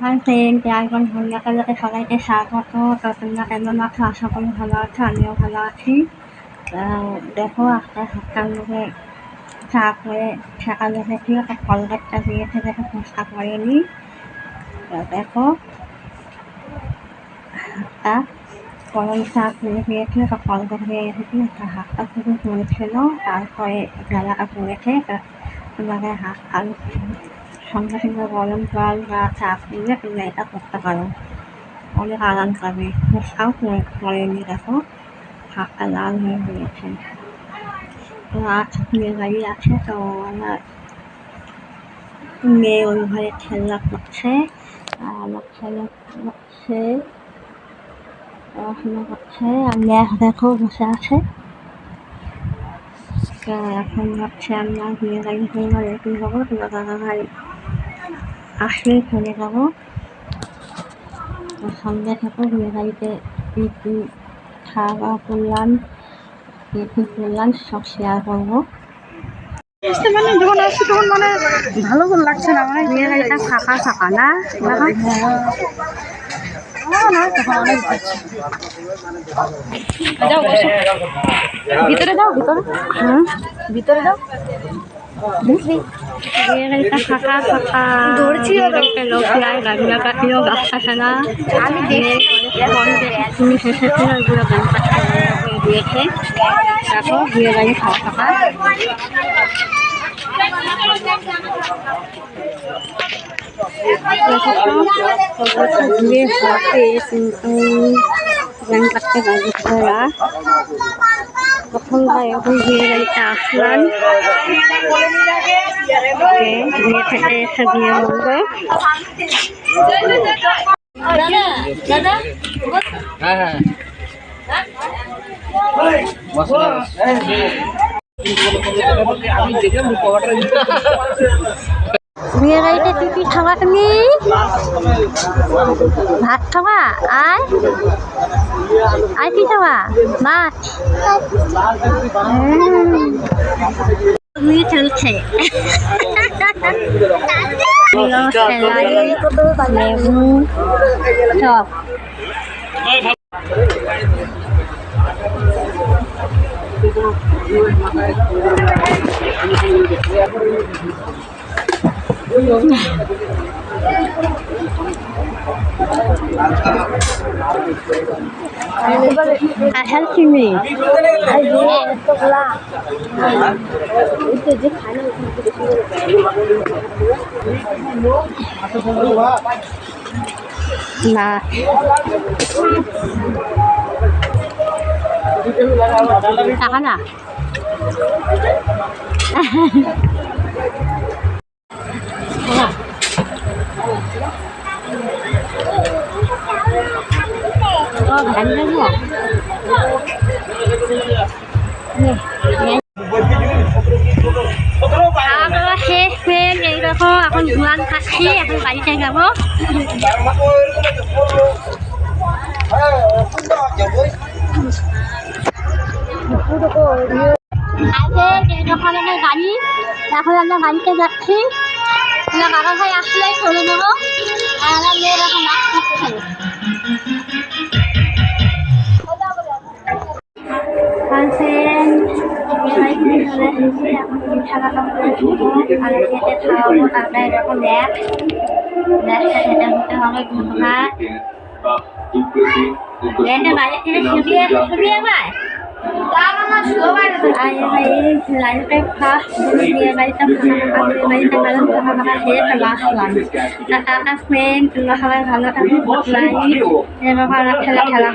Hi friend এখন ধন্যবাদকে সবাইকে স্বাগত তো তোমরা কেমন আছো? আশা করি ভালো আছো, আমিও ভালো আছি। দেখো, আজকে সকালে চা করে, সকালে দেখি একটা কলগেটটা দিয়েছে, দেখে চেষ্টা করিনি। তো দেখো হাতটা গরম চা করে দিয়েছে একটা কলগেট দিয়ে এসেছি, একটা হাতটা শুধু চলছিল তারপরে জ্বালাটা পড়েছে তোমাদের হাত আলু সঙ্গে সঙ্গে গরম জল বা চা দিয়ে তুমি এটা করতে পারো। অনেক আরাম পাবে। মুখটাও করেনি দেখো, হাতটা লাল হয়ে গিয়েছে। তো আজ মেয়ে বাড়ি আছে, তো আমার মেয়ে ওই ঘরে খেলা করছে, আর আমার ছেলে করছে পড়াশোনা করছে, আর মেয়ে দেখো বসে আছে। এখন ভাবছি আমরা বিয়ে বাড়ি হয়ে গেলে কী যাব তোমার দাদা ভাই আসলে চলে যাব। তো সঙ্গে থাকো বিয়ে বাড়িতে কী কী খাওয়া দাওয়া করলাম কী কী করলাম সব শেয়ার করব। মানে যখন আসছি তখন মানে ভালো করে লাগছে না মানে ফাঁকা ফাঁকা না? যাচ্ছে যাও ভিতরে যাও ভিতরে। হুম ভিতরে যাও। ফাঁকা ফাঁকা ধরছি বিয়ে বাড়িতে লোক যায় গাড়িয়া কাটিও বিয়ে বিয়ে খাওয়া ফাঁকা বিয়ে কিন্তু গান কাটতে গাড়ি ঘোড়া তখন বা এখন বিয়ে বাড়িতে আসলাম বিয়ে থেকে এসে বিয়ে মশলা আমি দেখলাম কভারটা বিয়ে বাড়িতে কি কি তুমি ভাত খাবা? আর? আর কি খাবা? মাছ? চলছে। I help me. I do it a lot. It's just kind of nah. Tahan ah. শেষ ফের এইরকম এখন জোয়ান খাচ্ছি এখন বাড়িতে যাব এইরকম একটা গাড়ি এখন আমরা বাড়িতে যাচ্ছি বাবা ভাই আসলেই চলে যাব আর আমার মেয়ের এখন নাচ তারপরে এরকম ম্যাপ ম্যাপটা খেতে হতে হবে ভাত লেটে বাইরে থেকে শুকিয়ে শুকিয়ে পায় আর এই লাইনটা ফার্স্ট বিয়ে বাড়িটা ফাঁকা বিয়ে বাড়িটা কারণ ফাঁকা ফাঁকা খেয়ে চলে আসলাম তা টাটা ফ্রেন্ড তোমরা সবাই ভালো থাকো এরকম খেলা খেলা